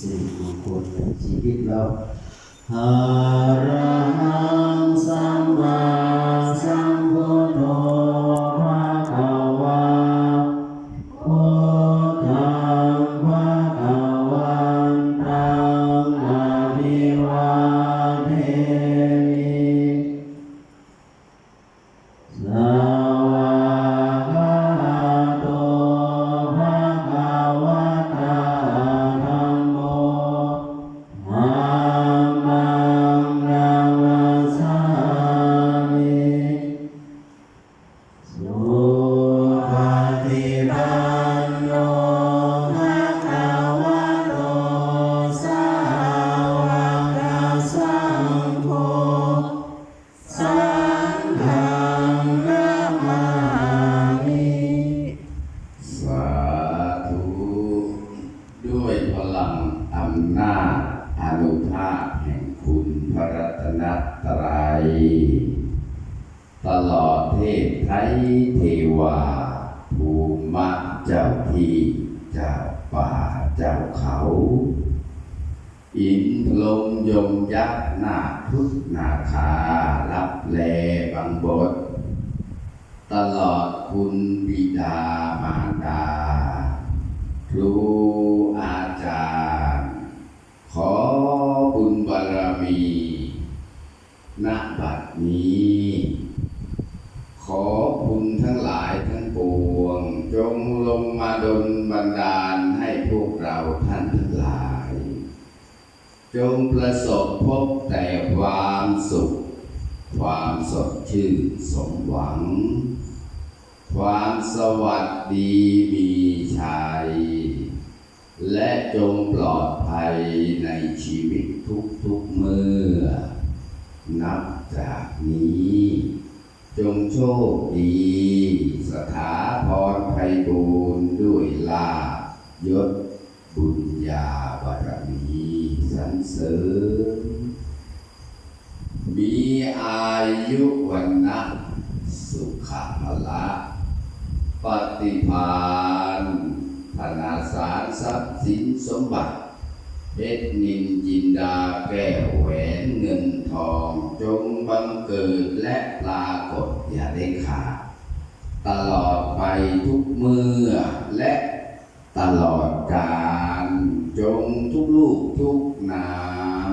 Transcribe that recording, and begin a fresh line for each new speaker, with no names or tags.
สิริมงคลในชีวิตเราหารัง พ
ลังอำนาจอานุภาพแห่งคุณพระรัตนตรัย ตลอดเทพไทยเทวา ภูมิเจ้าที่เจ้าป่าเจ้าเขา อินลมยมยักษ์นาคพุทธนาคารับแลบังบท ตลอดคุณบิดามารดาครูอาจารย์ ขอบุญบาร มีณบัดนี้ ขอคุณทั้งหลายทั้งปวง จงลงมาดลบันดาลให้พวกเราท่านทั้งหลาย จงประสบพบแต่ความสุข ความสดชื่นสมหวัง ความสวัสดีมีชัย และจงปลอดภัยในชีวิตทุกๆเมื่อ นับจากนี้ จงโชคดี สถาพรไพบูรณ์ด้วยลาภยศบุญญาบารมีสรรเสริญมีอายุวันนะสุขภละปฏิภา นาสารทรัพย์สินสมบัติเพชรนินจินดาแก้วแหวนเงินทอง จงบังเกิดและปรากฏอย่าได้ขาดตลอดไปทุกเมื่อและตลอดกาลจงทุกลูกทุกนาม